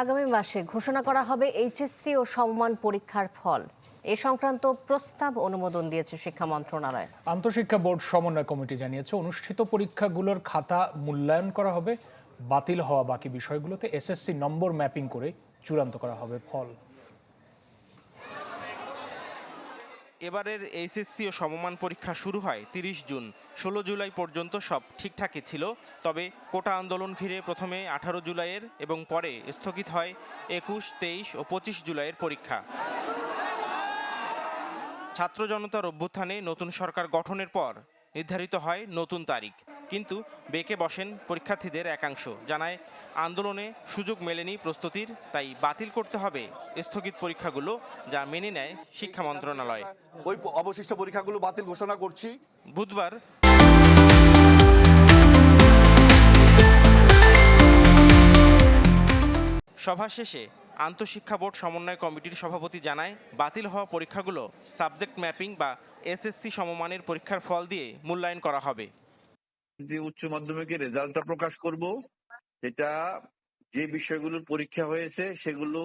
আগামী মাসে ঘোষণা করা হবে এইচএসসি ও সমমান পরীক্ষার ফল। এ সংক্রান্ত প্রস্তাব অনুমোদন দিয়েছে শিক্ষা মন্ত্রণালয়। আন্তঃশিক্ষা বোর্ড সমন্বয় কমিটি জানিয়েছে, অনুষ্ঠিত পরীক্ষাগুলোর খাতা মূল্যায়ন করা হবে, বাতিল হওয়া বাকি বিষয়গুলোতে এসএসসি নম্বর ম্যাপিং করে চূড়ান্ত করা হবে ফল। এবারের এইচএসসি ও সমমান পরীক্ষা শুরু হয় তিরিশ জুন। ষোলো জুলাই পর্যন্ত সব ঠিকঠাকই ছিল, তবে কোটা আন্দোলন ঘিরে প্রথমে আঠারো জুলাইয়ের এবং পরে স্থগিত হয় একুশ, তেইশ ও পঁচিশ জুলাইয়ের পরীক্ষা। ছাত্র জনতার অভ্যুত্থানে নতুন সরকার গঠনের পর নির্ধারিত হয় নতুন তারিখ। কিন্তু বেঁকে বসেন পরীক্ষার্থীদের একাংশ। জানায় আন্দোলনে সুযোগ মেলেনি প্রস্তুতির তাই বাতিল করতে হবে স্থগিত পরীক্ষাগুলো যা মেনে নেয় শিক্ষা মন্ত্রণালয়। ওই অবশিষ্ট পরীক্ষাগুলো বাতিল ঘোষণা করছি। বুধবার সভা শেষে আন্তঃশিক্ষা বোর্ড সমন্বয় কমিটির সভাপতি জানায় বাতিল হওয়া পরীক্ষাগুলো সাবজেক্ট ম্যাপিং বা এসএসসি সমমানের পরীক্ষার ফল দিয়ে মূল্যায়ন করা হবে। যে উচ্চ মাধ্যমিকের রেজাল্টটা প্রকাশ করব সেটা যে বিষয়গুলোর পরীক্ষা হয়েছে সেগুলো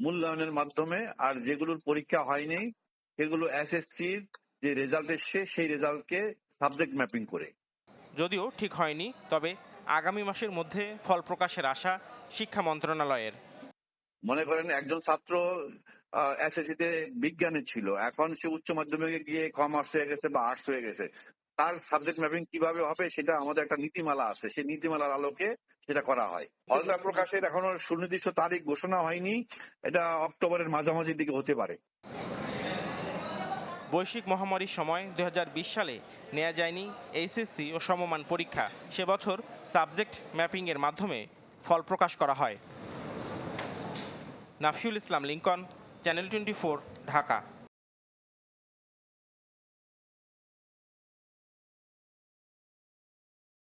মূল্যায়নের মাধ্যমে আর যেগুলোর পরীক্ষা হয়নি সেগুলো এসএসসির যে রেজাল্ট এসছে সেই রেজাল্টকে সাবজেক্ট ম্যাপিং করে। যদিও ঠিক হয়নি তবে আগামী মাসের মধ্যে ফল প্রকাশের আশা শিক্ষা মন্ত্রণালয়ের। মনে করেন একজন ছাত্র এসএসসি তে বিজ্ঞানে ছিল। এখন সে উচ্চ মাধ্যমিকে গিয়ে কমার্স হয়ে গেছে বা আর্টস হয়ে গেছে। তার সাবজেক্ট ম্যাপিং কীভাবে হবে সেটা আমাদের একটা নীতিমালা আছে। সেই নীতিমালার আলোকে সেটা করা হয়। ফলটা প্রকাশের এখনও সুনির্দিষ্ট তারিখ ঘোষণা হয়নি। এটা অক্টোবরের মাঝামাঝি দিকে হতে পারে। বৈশ্বিক মহামারীর সময় দুই হাজার বিশ সালে নেওয়া যায়নি এইচএসসি ও সমমান পরীক্ষা। সে বছর সাবজেক্ট ম্যাপিংয়ের মাধ্যমে ফল প্রকাশ করা হয়। Nafiul Islam Lincoln channel twenty Dhaka.